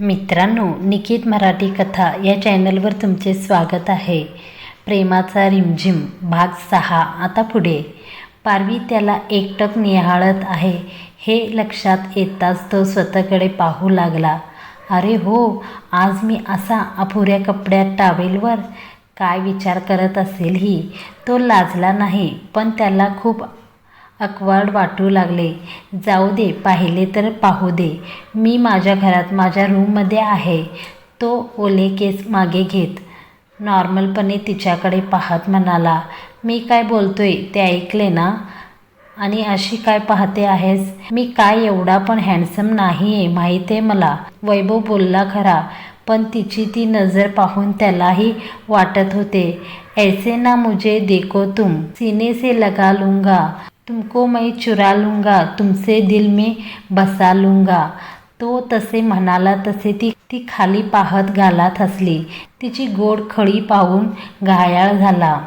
मित्रांनो निकेत मराठी कथा या चॅनलवर तुमचे स्वागत आहे. प्रेमाचा रिमझिम भाग सहा. आता पुढे. पारवी त्याला एकटक निहाळत आहे. हे लक्षात येताच तो स्वतःकडे पाहू लागला. अरे हो आज मी असा अपुऱ्या कपड्यात टावेलवर? काय विचार करत असेल ही? तो लाजला नाही पण त्याला खूप अकवाड वाटू लागले. जाऊ दे पाहिले तर पाहू दे. मी माझ्या घरात माझ्या रूममध्ये आहे. तो ओले केस मागे घेत नॉर्मलपणे तिच्याकडे पाहत म्हणाला मी काय बोलतोय ते ऐकले ना? आणि अशी काय पाहते आहेस? मी काय एवढा पण हँडसम नाही आहे माहीत आहे मला वैभव बोलला खरा पण तिची ती नजर पाहून त्यालाही वाटत होते. ऐसे ना मुझे देखो तुम. सीने से लगा लूंगा. तुमको मैं चुरा लूंगा तुमसे दिल में बसा लूंगा। तो तसे म्हणाला तसे ती ती खाली पाहत घालात हसली. तिची गोड खळी पाहून घायाळ झाला.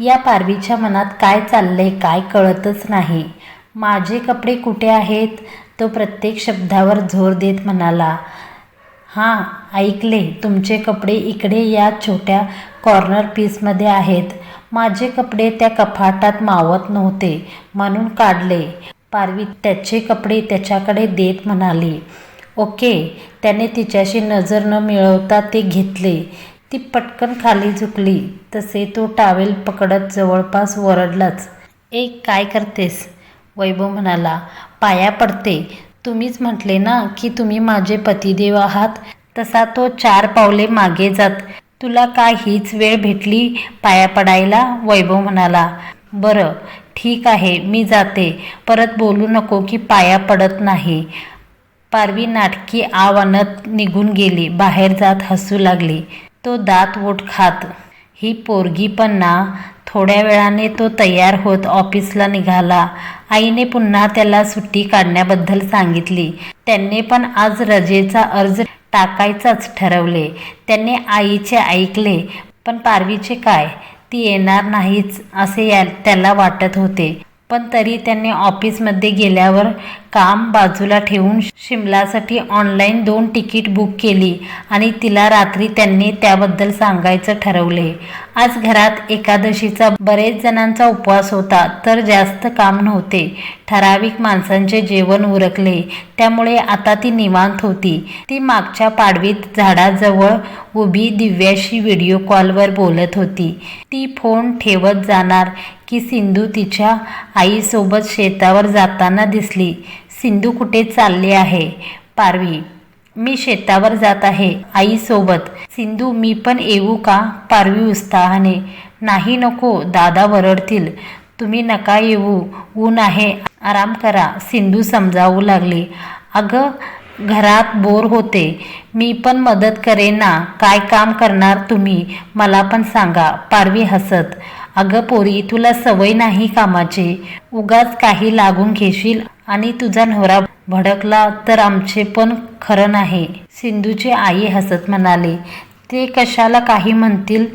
या पारवीच्या मनात काय चाललंय काय कळतच नाही. माझे कपडे कुठे आहेत? तो प्रत्येक शब्दावर जोर देत म्हणाला. हां ऐकले. तुमचे कपडे इकडे या छोट्या कॉर्नर पीसमध्ये आहेत. माझे कपडे त्या कपाटात मावत नव्हते म्हणून काढले. पारवी त्याचे कपडे त्याच्याकडे देत म्हणाली ओके. त्याने तिच्याशी नजर न मिळवता ते घेतले. ती पटकन खाली झुकली. तसे तो टावेल पकडत जवळपास वरडलाच. एक काय करतेस? वैभव म्हणाला. पाया पडते. तुम्हीच म्हटले ना की तुम्ही माझे पतिदेव आहात? तसा तो चार पावले मागे जात. तुला का हीच वेळ भेटली पाया पडायला? वैभव म्हणाला. बरं ठीक आहे मी जाते. परत बोलू नको की पाया पडत नाही. पारवी नाटकी आव आणत निघून गेली. बाहेर जात हसू लागली. तो दात ओठ खात. ही पोरगी पण ना थोड्या वेळाने तो तयार होत ऑफिसला निघाला. आईने पुन्हा त्याला सुट्टी काढण्याबद्दल सांगितली. त्यांनी पण आज रजेचा अर्ज टाकायचंच ठरवले. त्यांनी आईचे ऐकले पण पारवीचे काय? ती येणार नाहीच असे या त्याला वाटत होते. पण तरी त्यांनी ऑफिसमध्ये गेल्यावर काम बाजूला ठेवून शिमलासाठी ऑनलाईन दोन तिकीट बुक केली आणि तिला रात्री त्यांनी त्याबद्दल सांगायचं ठरवले. आज घरात एकादशीचा बरेच जणांचा उपवास होता तर जास्त काम नव्हते. ठराविक माणसांचे जेवण उरकले. त्यामुळे आता ती निवांत होती. ती मागच्या पाडवीत झाडाजवळ उभी दिव्याशी व्हिडिओ कॉलवर बोलत होती. ती फोन ठेवत जाणार की सिंधू तिच्या आईसोबत शेतावर जाताना दिसली. सिंधू कुठे चालले आहे? पारवी मी शेतावर जात आहे आईसोबत. सिंधू मी पण येऊ का? पारवी उत्साहाने. नाही नको दादा वरडतील. तुम्ही नका येऊ. ऊन आहे. आराम करा. सिंधू समजावू लागली. अगं घरात बोर होते. मी पण मदत करेन ना? काय काम करणार तुम्ही? मला पण सांगा. पारवी हसत. अगं पोरी तुला सवय नाही कामाची? उगाच काही लागून घेशील? आणि तुझा नवरा भडकला तर आमचे पण खरं नाही. सिंधूची आई हसत म्हणाली ते कशाला काही म्हणतील?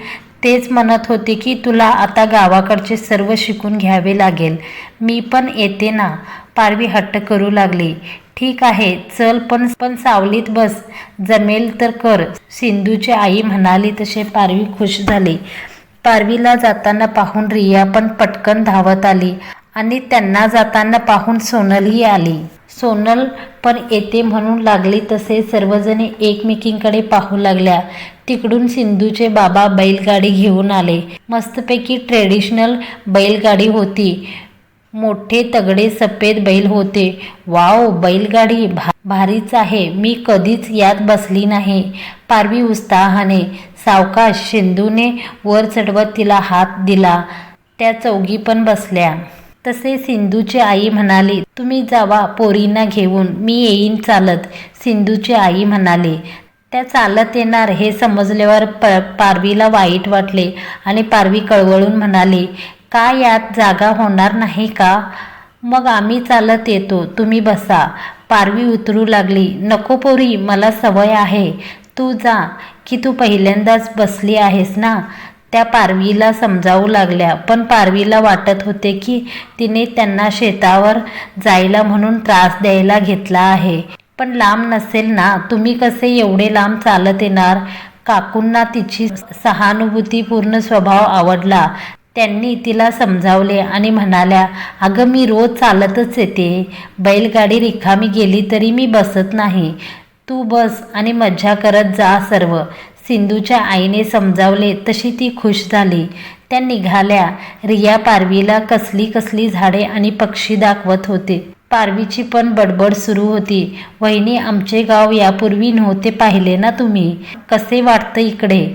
तेच म्हणत होते की तुला आता गावाकडचे सर्व शिकून घ्यावे लागेल. मी पण येते ना पारवी हट्ट करू लागली. ठीक आहे चल पण पण सावलीत बस. जमेल तर कर सिंधूची आई म्हणाली तसे पारवी खुश झाली. पारवीला जाताना पाहून रिया पण पटकन धावत आली. आणि त्यांना जाताना पाहून सोनलही आली. सोनल पण येते म्हणून लागली तसे सर्वजणी एकमेकींकडे पाहू लागल्या. तिकडून सिंधूचे बाबा बैलगाडी घेऊन आले. मस्तपैकी ट्रेडिशनल बैलगाडी होती. मोठे तगडे सफेद बैल होते. वाव बैलगाडी भा भारीच आहे. मी कधीच यात बसली नाही पारवी उत्साहाने सावकाश सिंधूने वर चढवत तिला हात दिला. त्या चौघी पण बसल्या. तसे सिंधूची आई म्हणाली तुम्ही जावा पोरींना घेऊन मी येईन चालत. सिंधूची आई म्हणाली त्या चालत येणार हे समजल्यावर प पारवीला वाईट वाटले. आणि पारवी कळवळून म्हणाली का यात जागा होणार नाही का? मग आम्ही चालत येतो तुम्ही बसा. पारवी उतरू लागली नको पोरी मला सवय आहे. तू जा की तू पहिल्यांदाच बसली आहेस ना? त्या पारवीला समजावू लागल्या. पण पारवीला वाटत होते की तिने त्यांना शेतावर जायला म्हणून त्रास द्यायला घेतला आहे. पण लांब नसेल ना? तुम्ही कसे एवढे लांब चालत येणार? काकूंना तिची सहानुभूतीपूर्ण स्वभाव आवडला. त्यांनी तिला समजावले आणि म्हणाल्या अगं मी रोज चालतच येते. बैलगाडी रिकामी गेली तरी मी बसत नाही. तू बस आणि मज्जा करत जा सर्व. सिंधूच्या आईने समजावले तशी ती खुश झाली. त्या निघाल्या. रिया पारवीला कसली कसली झाडे आणि पक्षी दाखवत होते. पारवीची पण बडबड सुरू होती. वहिनी आमचे गाव यापूर्वी नव्हते पाहिले ना तुम्ही? कसे वाटतं इकडे?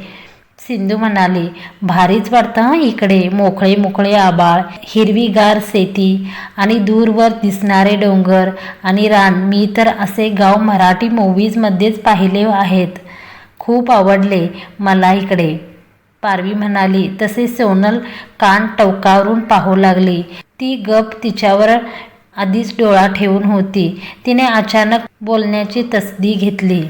सिंधू म्हणाली. भारीच वाटतं हं इकडे. मोकळे मोकळे आबाळ हिरवीगार शेती आणि दूरवर दिसणारे डोंगर आणि रान. मी तर असे गाव मराठी मूव्हीजमध्येच पाहिले आहेत. खूप आवडले मला इकडे. पारवी म्हणाली तसे सोनल कान टवकावरून पाहू लागली. ती गप तिच्यावर आधीच डोळा ठेवून होती. तिने अचानक बोलण्याची तसदी घेतली.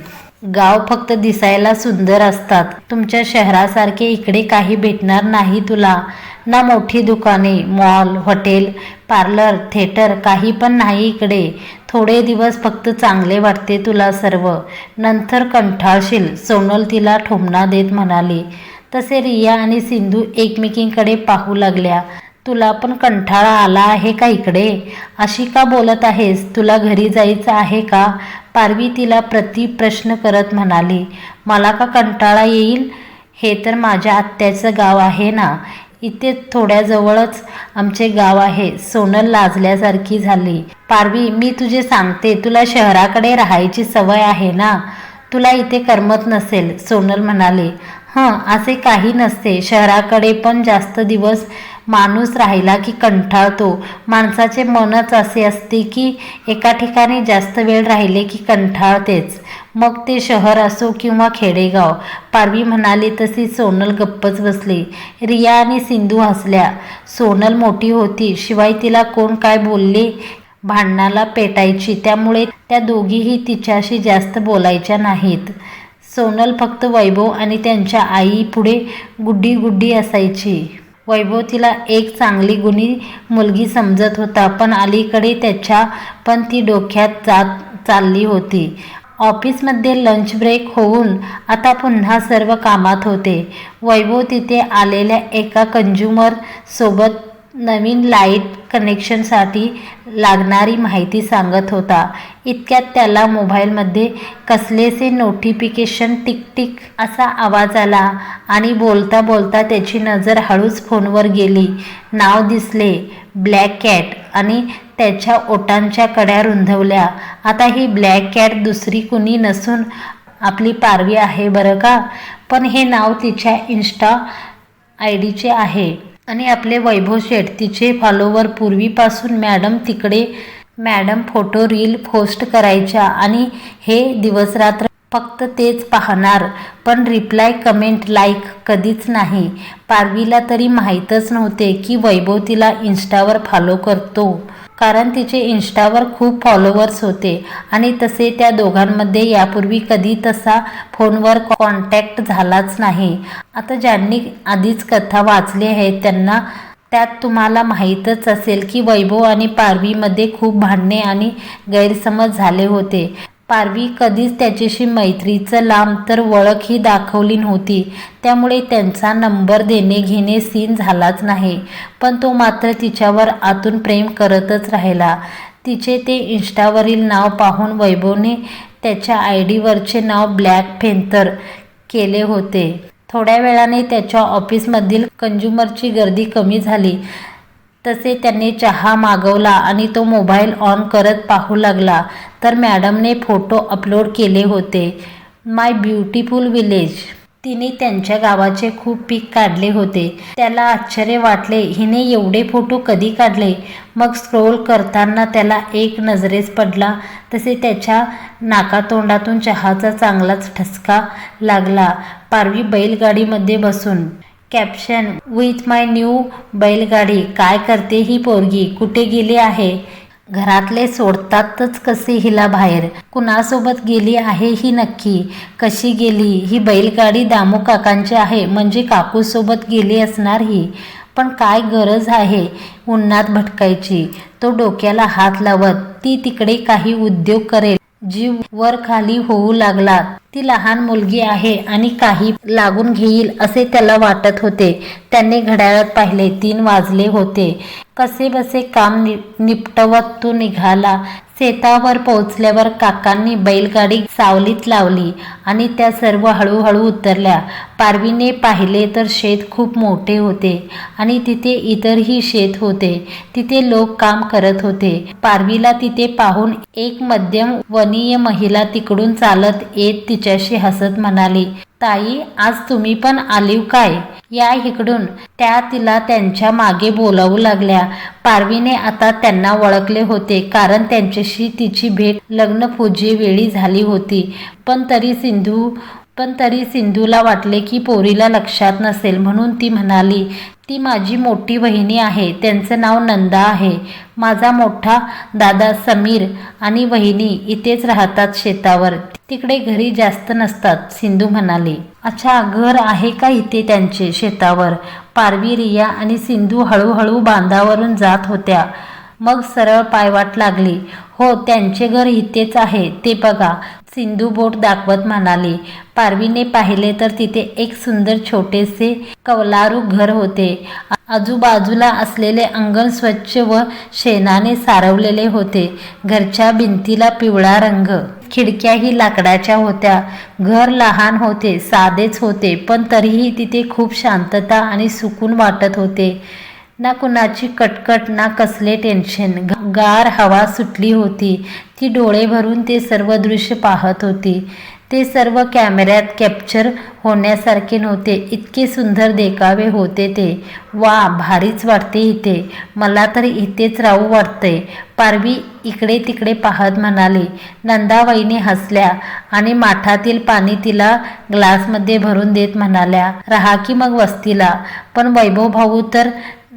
गाव फक्त दिसायला सुंदर असतात. तुमच्या शहरासारखे इकडे काही भेटणार नाही तुला. ना मोठी दुकाने मॉल हॉटेल पार्लर थिएटर काही पण नाही इकडे. थोडे दिवस फक्त चांगले वाटते तुला सर्व. नंतर कंठाळशील. सोनल तिला ठोमणा देत म्हणाली तसे रिया आणि सिंधू एकमेकींकडे पाहू लागल्या. तुला पण कंठाळा आला आहे का इकडे? अशी का बोलत आहेस? तुला घरी जायचं आहे का? पारवी तिला प्रति प्रश्न करत म्हणाली मला का कंटाळा येईल? हे तर माझ्या आत्याचं गाव आहे ना. इथे थोड्याजवळच आमचे गाव आहे. सोनल लाजल्यासारखी झाली. पारवी मी तुझे सांगते. तुला शहराकडे राहायची सवय आहे ना? तुला इथे करमत नसेल सोनल म्हणाले. हं असे काही नसते. शहराकडे पण जास्त दिवस माणूस राहिला की कंटाळतो माणसाचे मनच असे असते की एका ठिकाणी जास्त वेळ राहिले की कंटाळतेच मग ते शहर असो किंवा खेडेगाव पारवी म्हणाली तशी सोनल गप्पच बसली. रिया आणि सिंधू हसल्या. सोनल मोठी होती. शिवाय तिला कोण काय बोलले? भांडणाला पेटायची. त्यामुळे त्या दोघीही तिच्याशी जास्त बोलायच्या नाहीत. सोनल फक्त वैभव आणि त्यांच्या आई पुढे गुड्डी गुड्डी असायची. वैभव तिला एक चांगली गुणी मुलगी समजत होता पण अलीकडे त्याच्या पण ती डोक्यात जात चालली होती. ऑफिसमध्ये लंच ब्रेक होऊन आता पुन्हा सर्व कामात होते. वैभव तिथे आलेल्या एका कंज्युमर सोबत नवीन लाइट कनेक्शनसाठी लागणारी माहिती सांगत होता. इतक्यात त्याला मोबाईलमध्ये कसलेसे नोटिफिकेशन टिक टिक असा आवाज आला आणि बोलता बोलता त्याची नजर हळूच फोनवर गेली. नाव दिसले ब्लॅक कॅट आणि त्याच्या ओटांच्या कड्या रुंधवल्या आता ही ब्लॅक कॅट दुसरी कुणी नसून आपली पारवी आहे बरं का? पण हे नाव तिच्या इन्स्टा आय डीचे आहे. आणि आपले वैभव शेठ तिचे फॉलोवर पूर्वीपासून मॅडम तिकडे मॅडम फोटो रील पोस्ट करायच्या आणि हे दिवसरात्र फक्त तेच पाहणार. पण रिप्लाय कमेंट लाईक कधीच नाही. पारवीला तरी माहीतच नव्हते की वैभव तिला इन्स्टावर फॉलो करतो. कारण तिचे इन्स्टावर खूप फॉलोअर्स होते. आणि तसे त्या दोघांमध्ये यापूर्वी कधी तसा फोनवर कॉन्टॅक्ट झालाच नाही. आता ज्यांनी आधीच कथा वाचली आहे त्यांना त्यात तुम्हाला माहीतच असेल की वैभव आणि पारवीमध्ये खूप भांडणे आणि गैरसमज झाले होते. पारवी कधीच त्याच्याशी मैत्रीचं लांब तर ओळखही दाखवली नव्हती. त्यामुळे त्यांचा नंबर देणे घेणे सीन झालाच नाही. पण तो मात्र तिच्यावर आतून प्रेम करतच राहिला. तिचे ते इन्स्टावरील नाव पाहून वैभवने त्याच्या आय डीवरचे नाव ब्लॅक फेंतर केले होते. थोड्या वेळाने त्याच्या ऑफिसमधील कंज्युमरची गर्दी कमी झाली. तसे त्यांनी चहा मागवला आणि तो मोबाईल ऑन करत पाहू लागला. तर मॅडमने फोटो अपलोड केले होते. My beautiful village. तिने त्यांच्या गावाचे खूप पीक काढले होते. त्याला आश्चर्य वाटले हिने एवढे फोटो कधी काढले? मग स्क्रोल करताना त्याला एक नजरेस पडला. तसे त्याच्या नाकातोंडातून चहाचा चांगलाच ठसका लागला. पारवी बैलगाडीमध्ये बसून. कॅप्शन विथ माय न्यू बैलगाडी काय करते ही पोरगी? कुठे गेली आहे? घरातले सोडतातच कसे हिला बाहेर? कुणासोबत गेली आहे ही नक्की? कशी गेली? ही बैलगाडी दामू काकांची आहे म्हणजे काकूसोबत गेली असणार ही. पण काय गरज आहे उन्हात भटकायची? तो डोक्याला हात लावत ती तिकडे काही उद्योग करेल. जीव वर खाली होऊ लागला. ती लहान मुलगी आहे आणि काही लागून घेईल असे त्याला वाटत होते. त्याने घड्याळात पाहिले तीन वाजले होते. कसे बसे काम नि निपटवत तो निघाला. शेतावर पोहोचल्यावर काकांनी बैलगाडी सावलीत लावली आणि त्या सर्व हळूहळू उतरल्या. पारवीने पाहिले तर शेत खूप मोठे होते आणि तिथे इतरही शेत होते. तिथे लोक काम करत होते. पारवीला तिथे पाहून एक मध्यम वनीय महिला तिकडून चालत येत तिच्याशी हसत म्हणाली ताई आज तुम्ही पण आलीव काय? या इकडून. त्या तिला त्यांच्या मागे बोलावू लागल्या. पारवीने आता त्यांना ओळखले होते कारण त्यांच्याशी तिची भेट लग्नपूजेवेळी झाली होती. पण तरी सिंधू पण तरी सिंधूला वाटले की पोरीला लक्षात नसेल म्हणून ती म्हणाली ती माझी मोठी बहिणी आहे त्यांचं नाव नंदा आहे. माझा मोठा दादा समीर आणि वहिनी इथेच राहतात शेतावर. तिकडे घरी जास्त नसतात सिंधू म्हणाली. अच्छा घर आहे का इथे त्यांचे शेतावर? पारवी रिया आणि सिंधू हळूहळू बांधावरून जात होत्या. मग सरळ पायवाट लागली. हो त्यांचे घर इथेच आहे ते बघा. सिंधू बोट दाखवत म्हणाली पारवीने पाहिले तर तिथे एक सुंदर छोटेसे कवलारू घर होते. आजूबाजूला असलेले अंगण स्वच्छ व शेणाने सारवलेले होते. घरच्या भिंतीला पिवळा रंग. खिडक्याही लाकडाच्या होत्या. घर लहान होते साधेच होते पण तरीही तिथे खूप शांतता आणि सुकून वाटत होते. ना कुणाची कटकट ना कसले टेन्शन गार हवा सुटली होती. ती डोळे भरून ते सर्व दृश्य पाहत होती. ते सर्व कॅमेऱ्यात कॅप्चर होण्यासारखे नव्हते. इतके सुंदर देखावे होते ते. वा भारीच वाटते इथे. मला तर इथेच राहू वाटतंय. पारवी इकडे तिकडे पाहत म्हणाली. नंदाबाईने हसल्या आणि माठातील पाणी तिला ग्लासमध्ये भरून देत म्हणाल्या. राहा की मग वस्तीला. पण वैभव भाऊ तर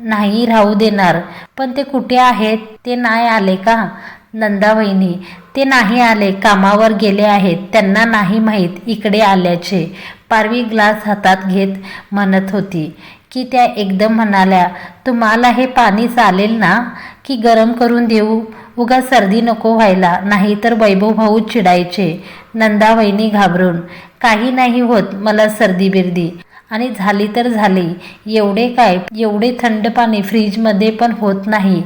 नाही राहू देणार. पण ते कुठे आहेत? ते नाही आले का? नंदा वहिनी ते नाही आले. कामावर गेले आहेत. त्यांना नाही माहीत इकडे आल्याचे. पारवी ग्लास हातात घेत म्हणत होती. की त्या एकदम म्हणाल्या तुम्हाला हे पाणी चालेल ना? की गरम करून देऊ? उगा सर्दी नको व्हायला. नाहीतर वैभव भाऊ चिडायचे. नंदा वहिनी घाबरून काही नाही होत. मला सर्दी बिर्दी आणि झाली तर झाली. एवढे काय? एवढे थंड पाणी फ्रीजमध्ये पण होत नाही.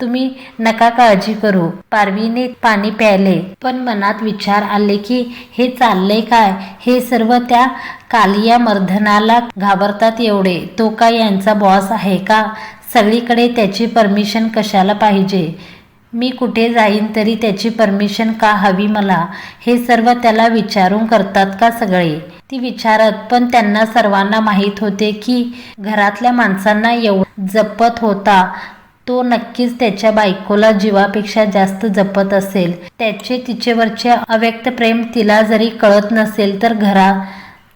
तुम्ही नका काळजी करू. पारवीने पाणी प्यायले. पण मनात विचार आले की हे चालले काय? हे सर्व त्या कालिया मर्धनाला घाबरतात एवढे. तो काय यांचा बॉस आहे का? सगळीकडे त्याची परमिशन कशाला पाहिजे? मी कुठे जाईन तरी त्याची परमिशन का हवी मला? हे सर्व त्याला विचारून करतात का सगळे? ती विचारत पण त्यांना सर्वांना माहीत होते की घरातल्या माणसांना एव जपत होता. तो नक्कीच त्याच्या बायकोला जीवापेक्षा जास्त जपत असेल. त्याचे तिचेवरचे अव्यक्त प्रेम तिला जरी कळत नसेल तर घरा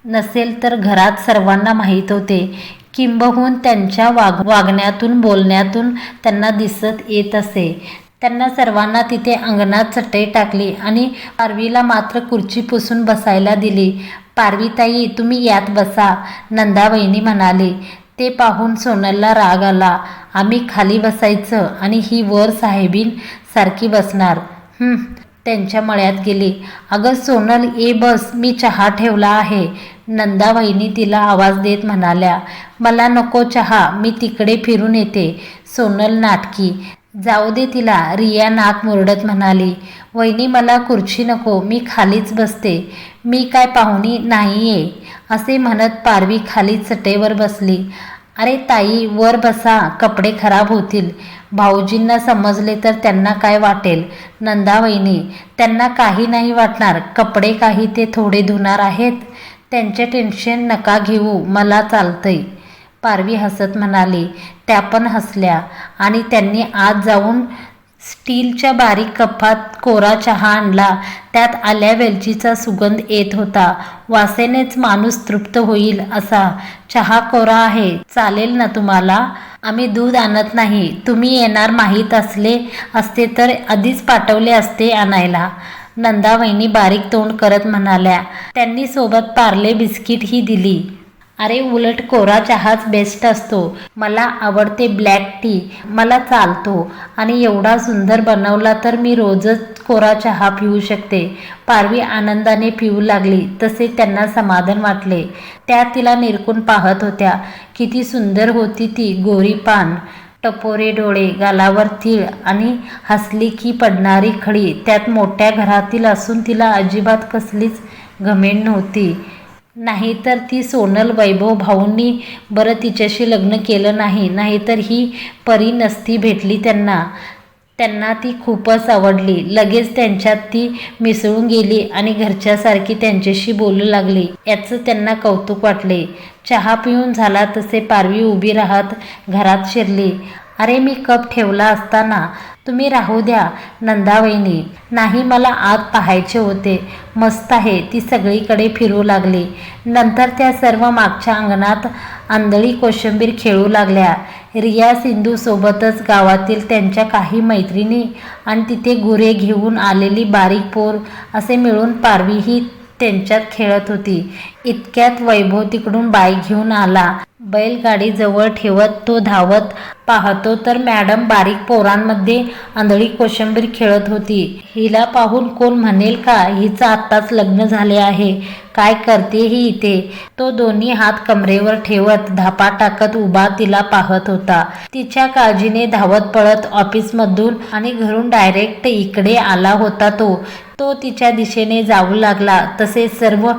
नसेल तर घरात सर्वांना माहीत होते. किंबहून त्यांच्या वाग वागण्यातून बोलण्यातून त्यांना दिसत येत असे. त्यांना सर्वांना तिथे अंगणात चटई टाकली आणि पारवीला मात्र खुर्ची पुसून बसायला दिली. पारवीताई तुम्ही यात बसा नंदावहिनी म्हणाली. ते पाहून सोनलला राग आला. आम्ही खाली बसायचं आणि ही वर साहेबीन सारखी बसणार. त्यांच्या मळ्यात गेली. अगं सोनल ए बस मी चहा ठेवला आहे. नंदाबाईंनी तिला आवाज देत म्हणाल्या. मला नको चहा मी तिकडे फिरून येते. सोनल नाटकी. जाऊ दे तिला रिया नाक मुरडत म्हणाली. वहिनी मला खुर्ची नको मी खालीच बसते. मी काय पाहुणी नाही आहे असे म्हणत पारवी खाली चटेवर बसली. अरे ताई वर बसा कपडे खराब होतील. भाऊजींना समजले तर त्यांना काय वाटेल? नंदा वहिनी त्यांना काही नाही वाटणार. कपडे काही ते थोडे धुणार आहेत. त्यांचे टेन्शन नका घेऊ मला चालतंय. पारवी हसत म्हणाली त्या पण हसल्या. आणि त्यांनी आत जाऊन स्टीलच्या बारीक कपात कोरा चहा आणला. त्यात आल्या वेलचीचा सुगंध येत होता. वासेनेच माणूस तृप्त होईल असा. चहा कोरा आहे. चालेल ना तुम्हाला? आम्ही दूध आणत नाही. तुम्ही येणार माहीत असले असते तर आधीच पाठवले असते आणायला. नंदावहिनी बारीक तोंड करत म्हणाल्या त्यांनी सोबत पार्ले बिस्किट ही दिली. अरे उलट कोरा चहाच बेस्ट असतो. मला आवडते ब्लॅक टी मला चालतो. आणि एवढा सुंदर बनवला तर मी रोजच कोरा चहा पिऊ शकते. पारवी आनंदाने पिऊ लागली. तसे त्यांना समाधान वाटले. त्या तिला निरकून पाहत होत्या. किती सुंदर होती ती गोरी पान. टपोरे डोळे गालावर तीळ आणि हसली की पडणारी खडी. त्यात मोठ्या घरातील असून तिला अजिबात कसलीच घमेंड नव्हती. नाहीतर ती सोनल वैभव भाऊंनी बरं तिच्याशी लग्न केलं नाही. नाहीतर ही परी नसती भेटली त्यांना. त्यांना ती खूपच आवडली. लगेच त्यांच्यात ती मिसळून गेली आणि घरच्यासारखी त्यांच्याशी बोलू लागली. याचं त्यांना कौतुक वाटले. चहा पिऊन झाला तसे पारवी उभी राहत घरात शिरली. अरे मी कप ठेवला असताना तुम्ही राहू द्या नंदावहिनी. नाही मला आत पाहायचे होते. मस्त आहे ती सगळीकडे फिरू लागली. नंतर त्या सर्व मागच्या अंगणात आंधळी कोशिंबीर खेळू लागल्या. रिया सिंधूसोबतच गावातील त्यांच्या काही मैत्रिणी आणि तिथे गुरे घेऊन आलेली बारीक पोर असे मिळून पारवीही त्यांच्यात खेळत होती. इतक्यात वैभव तिकडून बाई घेऊन आला. बैलगाडी जवळ ठेवत तो धावत पाहतो तर मॅडम बारीक पोरांमध्ये आंधळी कोशिंबीर खेळत होती. हिला पाहून कोण म्हणेल का हिचं आत्ताच लग्न झाले आहे. काय करते ही इथे? तो दोन्ही हात कमरेवर ठेवत धापा टाकत उभा तिला पाहत होता. तिच्या काळजीने धावत पळत ऑफिसमधून आणि घरून डायरेक्ट इकडे आला होता तो. तो तिच्या दिशेने जाऊ लागला. तसे सर्व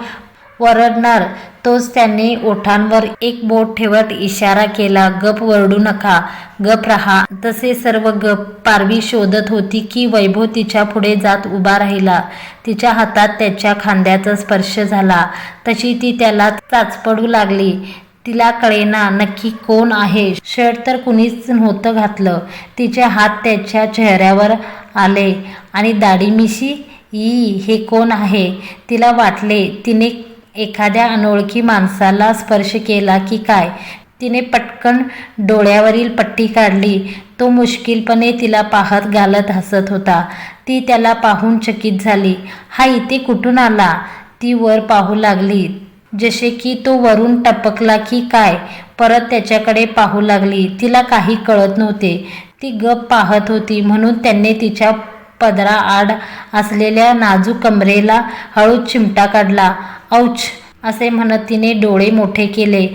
वरडणार तोच त्यांनी ओठांवर एक बोट ठेवत इशारा केला गप वरडू नका. गप रहा. तसे सर्व गप पारवी शोधत होती की वैभव तिच्या पुढे जात उभा राहिला. तिच्या हातात त्याच्या खांद्याचा स्पर्श झाला. तशी ती त्याला चाचपडू लागली. तिला कळेना नक्की कोण आहे. शर्ट तर कुणीच नव्हतं घातलं. तिचे हात त्याच्या चेहऱ्यावर आले आणि दाढीमिशी ई हे कोण आहे? तिला वाटले तिने एखाद्या अनोळखी माणसाला स्पर्श केला की काय? तिने पटकन डोळ्यावरील पट्टी काढली. तो मुश्किलपणे तिला पाहत घालत हसत होता. ती त्याला पाहून चकित झाली. हा इथे कुठून आला? ती वर पाहू लागली. जसे की तो वरून टपकला की काय? परत त्याच्याकडे पाहू लागली. तिला काही कळत नव्हते. ती गप पाहत होती म्हणून त्यांनी तिच्या पदरा आड असलेल्या नाजूक कमरेला हळूच चिमटा काढला. औच असे म्हणत तिने डोळे मोठे केले.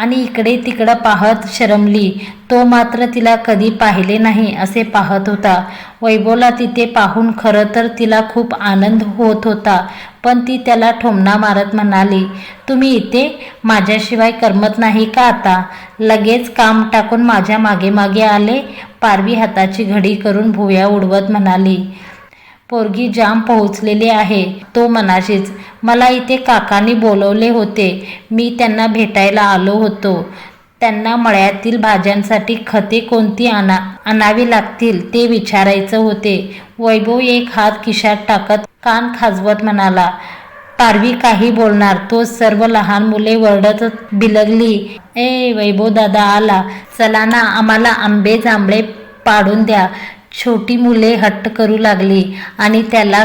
आणि इकडे तिकडं पाहत शरमली तो मात्र तिला कधी पाहिले नाही असे पाहत होता. वैभवला तिथे पाहून खरं तर तिला खूप आनंद होत होता पण ती त्याला ठोमणा मारत म्हणाली तुम्ही इथे? माझ्याशिवाय करमत नाही का आता? लगेच काम टाकून माझ्या मागे मागे आले पारवी हाताची घडी करून भुया उडवत म्हणाली. पोरगी जाम पोहोचलेली आहे. तो मनाशीच मला इथे काकांनी बोलवले होते. मी त्यांना भेटायला आलो होतो. त्यांना मळ्यातील भाज्यांसाठी खते कोणती आणा आणावी लागतील ते विचारायचं होते. वैभव एक हात खिशात टाकत कान खाजवत म्हणाला पारवी काही बोलणार? तो सर्व लहान मुले वरडत बिलगली. ए वैभव दादा आला. चला ना आम्हाला आंबे जांभळे पाडून द्या. छोटी मुले हट्ट करू लागली आणि त्याला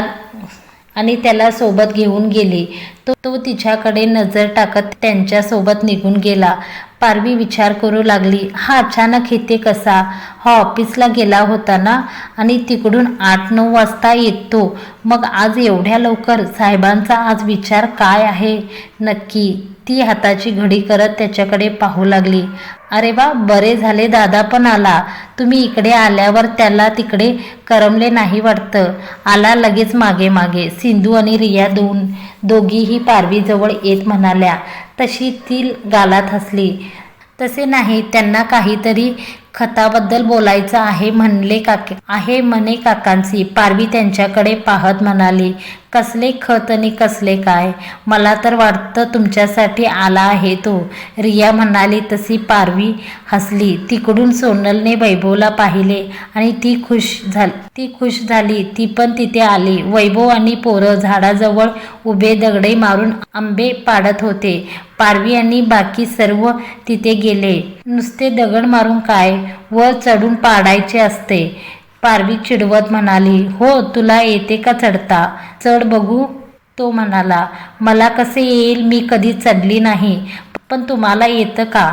आणि त्याला सोबत घेऊन गेली. तो तो तिच्याकडे नजर टाकत त्यांच्यासोबत निघून गेला. पारवी विचार करू लागली हा अचानक येते कसा? हा ऑफिसला गेला होता ना? आणि तिकडून आठ नऊ वाजता येतो. मग आज एवढ्या लवकर? साहेबांचा आज विचार काय आहे? नक्की ती हाताची घडी करत त्याच्याकडे पाहू लागली. अरे वा बरे झाले दादा पण आला. तुम्ही इकडे आल्यावर त्याला तिकडे करमले नाही वाटतं. आला लगेच मागे मागे सिंधू आणि रिया दोन दोघीही पारवीजवळ येत म्हणाल्या. तशी ती गालात हसली. तसे नाही त्यांना काहीतरी खताबद्दल बोलायचं आहे म्हणले काके आहे म्हणे काकांची. पारवी त्यांच्याकडे पाहत म्हणाली. कसले खत आणि कसले काय? मला तर वाटतं तुमच्यासाठी आला आहे तो. रिया म्हणाली तशी पारवी हसली. तिकडून सोनलने वैभवला पाहिले आणि ती खुश झाली ती खुश झाली. ती पण तिथे आली. वैभव आणि पोरं झाडाजवळ उभे दगडे मारून आंबे पाडत होते. पारवी आणि बाकी सर्व तिथे गेले. नुसते दगड मारून काय? वर चढून पाडायचे असते. पारवी चिडवत म्हणाली हो तुला येते का चढता? चढ बघू. तो म्हणाला मला कसे येईल? मी कधी चढली नाही पण तुम्हाला येतं का?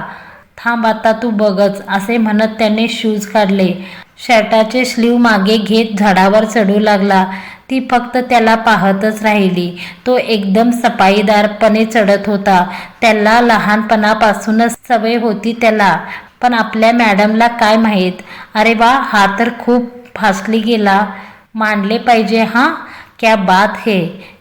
थांब आता तू बघच. असे म्हणत त्याने शूज काढले. शर्टाचे स्लीव मागे घेत झाडावर चढू लागला. ती फक्त त्याला पाहतच राहिली. तो एकदम सफाईदारपणे चढत होता. त्याला लहानपणापासूनच सवय होती त्याला. पण आपल्या मॅडमला काय माहीत? अरे वा हा तर खूप फासली गेला मानले पाहिजे हा क्या बात हे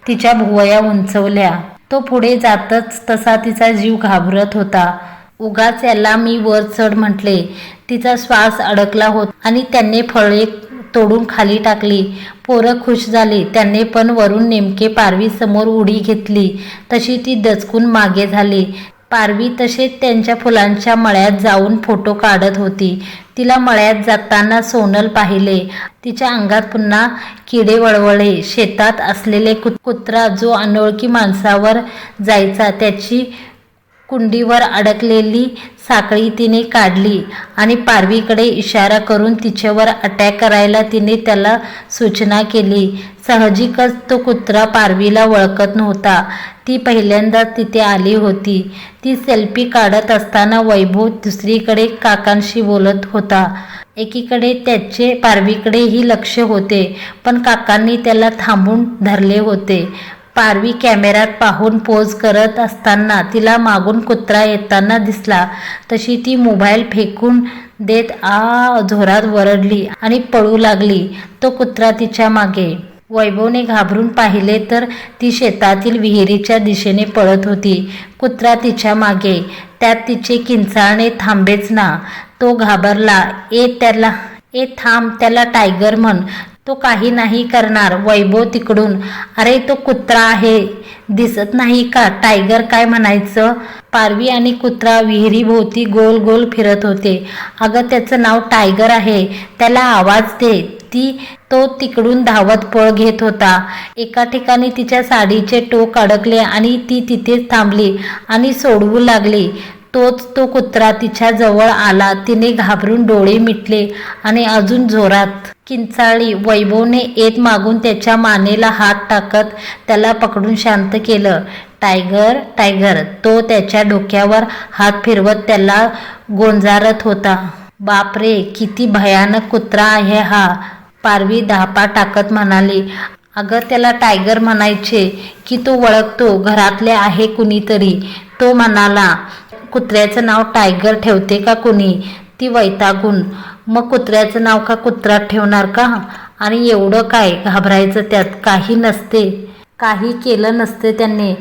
तिच्या भुवया उंचवल्या. तो पुढे जातच तसा तिचा जीव घाबरत होता. उगाच याला मी वर चढ म्हटले. तिचा श्वास अडकला होत आणि त्यांनी फळे तोडून खाली टाकली. पोरं खुश झाली. त्यांनी पण वरून नेमके पारवी समोर उडी घेतली. तशी ती दचकून मागे झाली. पारवी तसेच त्यांच्या फुलांच्या मळ्यात जाऊन फोटो काढत होती. तिला मळ्यात जाताना सोनल पाहिले. तिच्या अंगात पुन्हा किडे वळवळे. शेतात असलेले कुत्रा जो अनोळखी माणसावर जायचा त्याची कुंडीवर अडकलेली साखळी तिने काढली आणि पारवीकडे इशारा करून तिच्यावर अटॅक करायला तिने त्याला सूचना केली. साहजिकच तो कुत्रा पारवीला ओळखत नव्हता. ती पहिल्यांदा तिथे आली होती. ती सेल्फी काढत असताना वैभव दुसरीकडे काकांशी बोलत होता. एकीकडे त्याचे पारवीकडेही लक्ष होते पण काकांनी त्याला थांबून धरले होते. पारवी कॅमेऱ्यात पाहून पोज करत असताना तिला मागून कुत्रा येताना दिसला. तशी ती मोबाईल फेकून देत आ जोरात वरडली आणि पळू लागली. तो कुत्रा तिच्यामागे. वैभवने घाबरून पाहिले तर ती शेतातील विहिरीच्या दिशेने पळत होती. कुत्रा तिच्यामागे. त्यात तिचे किंचाळणे थांबेच ना. तो घाबरला. ए त्याला ए थांब त्याला टायगर म्हण. तो काही नाही करणार. वैभव तिकडून अरे तो कुत्रा आहे. दिसत नाही का? टायगर काय म्हणायचं? पारवी आणि कुत्रा विहिरीभोवती गोल गोल फिरत होते. अगं त्याचं नाव टायगर आहे. त्याला आवाज दे. ती तो तिकडून धावत पळ घेत होता. एका ठिकाणी तिच्या साडीचे टोक अडकले आणि ती तिथेच थांबली आणि सोडवू लागली. तोच तो कुत्रा तिच्या जवळ आला. तिने घाबरून डोळे मिटले आणि अजून जोरात किंचाळी वैभवने येत मागून त्याच्या मानेला हात टाकत त्याला पकडून शांत केलं. टायगर टायगर तो त्याच्या डोक्यावर हात फिरवत त्याला गोंजारत होता. बापरे किती भयानक कुत्रा आहे हा पारवी धापा टाकत म्हणाली. अगं त्याला टायगर म्हणायचे की तो वळखतो. घरातले आहे कुणीतरी. तो म्हणाला. कुत्र्याचं नाव टायगर ठेवते का कुणी? ती वैतागून मग कुत्र्याचं नाव का कुत्रा ठेवणार का? आणि एवढं काय? घाबरायचं त्यात काही नसते. काही केलं नसते त्यांनी.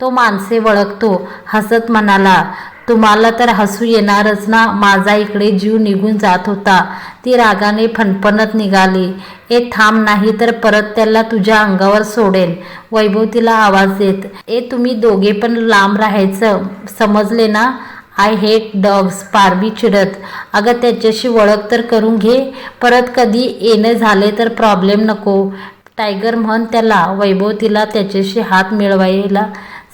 तो माणसे वळखतो. हसत म्हणाला तुम्हाला तर हसू येणारच ना. माझा इकडे जीव निघून जात होता. ती रागाने फणफणत निघाली. ए थांब नाही तर परत त्याला तुझ्या अंगावर सोडेल वैभव तिला आवाज देत ए तुम्ही दोघे पण लांब राहायचं. समजले ना? आय हेट डॉग्स पारबी चिडत अगं त्याच्याशी ओळख तर करून घे. परत कधी येणं झाले तर प्रॉब्लेम नको. टायगर म्हण त्याला. वैभव तिला त्याच्याशी हात मिळवायला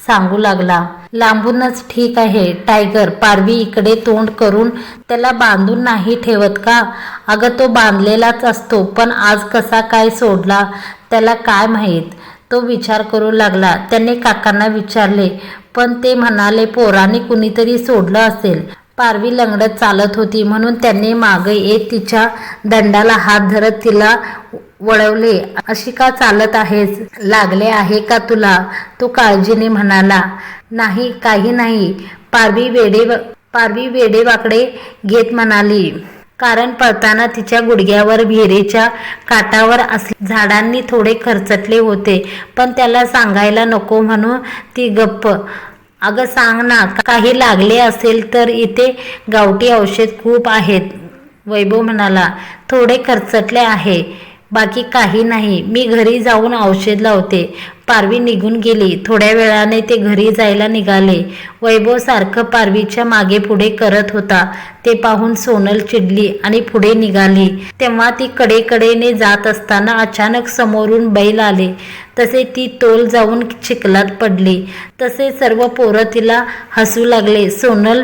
सांगू लागला. लांबूनच ठीक आहे टायगर पारवी इकडे तोंड करून त्याला बांधून नाही ठेवत का? अगं तो बांधलेलाच असतो पण आज कसा काय सोडला? त्याला काय माहीत? तो विचार करू लागला. त्याने काकांना विचारले पण ते म्हणाले पोराने कुणीतरी सोडलं असेल. पारवी लंगडत चालत होती. म्हणून त्यांनी मागे येत तिच्या दंडाला हात धरत तिला वळवले. अशी का चालत आहेस? लागले आहे का तुला? तो काळजीने म्हणाला नाही काही नाही. पारवी वेडे पारवी वेडेवाकडे घेत म्हणाली. कारण पळताना तिच्या गुडघ्यावर विहिरीच्या काठावर असले झाडांनी थोडे खरचटले होते. पण त्याला सांगायला नको म्हणून ती गप्प अगं सांग ना काही लागले असेल तर इथे गावठी औषध खूप आहेत. वैभव म्हणाला थोडे खर्चटले आहे. बाकी काही नाही. मी घरी जाऊन औषध लावते. पारवी निघून गेली. थोड्या वेळाने ते घरी जायला निघाले. वैभव सारखं पारवीच्या मागे पुढे करत होता. ते पाहून सोनल चिडली आणि पुढे निघाली. तेव्हा ती कडेकडेने जात असताना अचानक समोरून बैल आले. तसे ती तोल जाऊन चिखलात पडली. तसे सर्व पोरं तिला हसू लागले. सोनल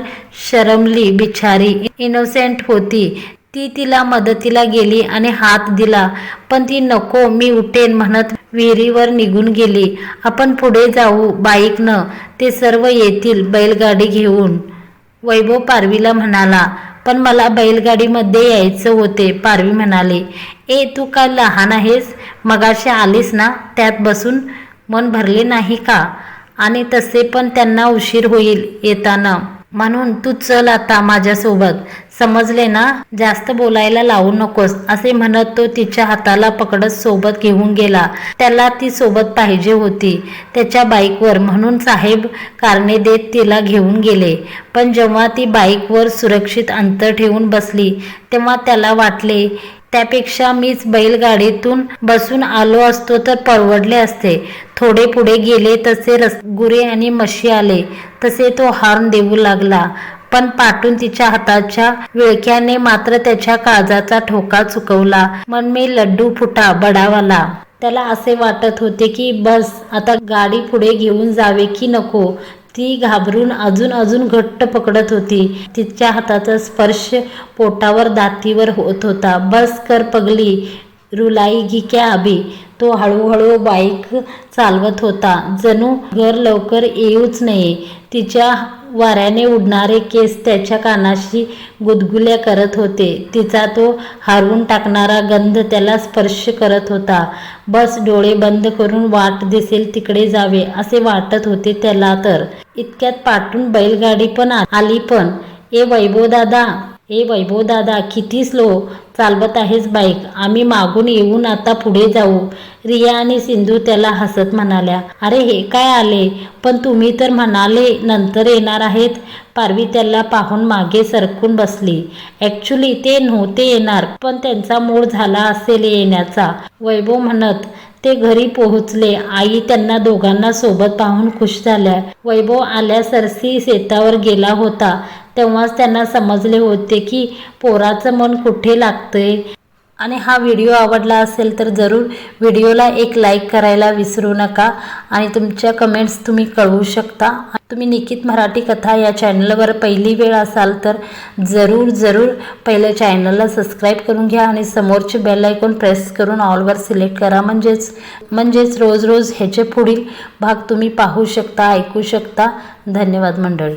शरमली बिचारी इनोसेंट होती. ती तिला मदतीला गेली आणि हात दिला. पण ती नको मी उठेन म्हणत विहिरीवर निघून गेली. आपण पुढे जाऊ बाईकनं. ते सर्व येतील बैलगाडी घेऊन. वैभव पारवीला म्हणाला पण मला बैलगाडीमध्ये यायचं होते पारवी म्हणाले. ए तू काय लहान आहेस? मगाशी आलीस ना? त्यात बसून मन भरले नाही का? आणि तसे पण त्यांना उशीर होईल येताना. म्हणून तू चल आता माझ्यासोबत. समजले ना? जास्त बोलायला लावू नकोस असे म्हणत तो तिच्या हाताला पकडत सोबत घेऊन गेला. त्याला ती सोबत पाहिजे होती. त्याच्या बाईकवर म्हणून साहेब कारणे देत तिला घेऊन गेले. पण जेव्हा ती बाईकवर सुरक्षित अंतर ठेवून बसली तेव्हा त्याला वाटले त्यापेक्षा मीच बैलगाडीतून बसून आलो असतो तर परवडले असते. थोडे पुढे गेले तसे रस गुरे आणि म्हशी आले. तसे तो हॉर्न देऊ लागला. पण पाठून तिच्या हाताच्या विळख्याने मात्र त्याच्या काळजाचा ठोका चुकवला. मन मी लड्डू फुटा बडावाला. त्याला असे वाटत होते की बस आता गाडी पुढे घेऊन जावे की नको? ती घाबरून अजून अजून घट्ट पकडत होती. तिच्या हाताचा स्पर्श पोटावर दातीवर होत होता. बस कर पगली. रुलाई घिक्या क्या अभी? तो हळूहळू बाईक चालवत होता. जणू घर लवकर येऊच नये. तिच्या वाऱ्याने उडणारे केस त्याच्या कानाशी गुदगुल्या करत होते. तिचा तो हारवून टाकणारा गंध त्याला स्पर्श करत होता. बस डोळे बंद करून वाट दिसेल तिकडे जावे असे वाटत होते त्याला तर. इतक्यात पाठून बैलगाडी पण आली पण. ए वैभव हे वैभव दादा किती स्लो चालवत आहेस बाईक. आम्ही मागून येऊन आता पुढे जाऊ. रिया आणि सिंधू त्याला हसत म्हणाल्या अरे हे काय आले? पण तुम्ही तर म्हणाले नंतर येणार आहेत. पारवी त्याला पाहून मागे सरकून बसली. ॲक्च्युली ते नव्हते येणार पण त्यांचा मूळ झाला असेल येण्याचा वैभव म्हणत. ते घरी पोहोचले. आई त्यांना दोघांना सोबत पाहून खुश झाल्या. वैभव आल्या सरसी शेतावर गेला होता. तेव्हाच त्यांना समजले होते की पोराचं मन कुठे लागतंय? आणि हा व्हिडिओ आवडला असेल तर जरूर व्हिडिओला एक लाईक करायला विसरू नका. आणि तुमच्या कमेंट्स तुम्ही कळवू शकता. तुम्ही निकित मराठी कथा या चॅनलवर पहिली वेळ असाल तर जरूर जरूर पहिल्या चॅनलला सबस्क्राईब करून घ्या आणि समोरचे बेल आयकॉन प्रेस करून ऑलवर सिलेक्ट करा. म्हणजेच म्हणजेच रोज रोज ह्याचे पुढील भाग तुम्ही पाहू शकता ऐकू शकता. धन्यवाद मंडळी.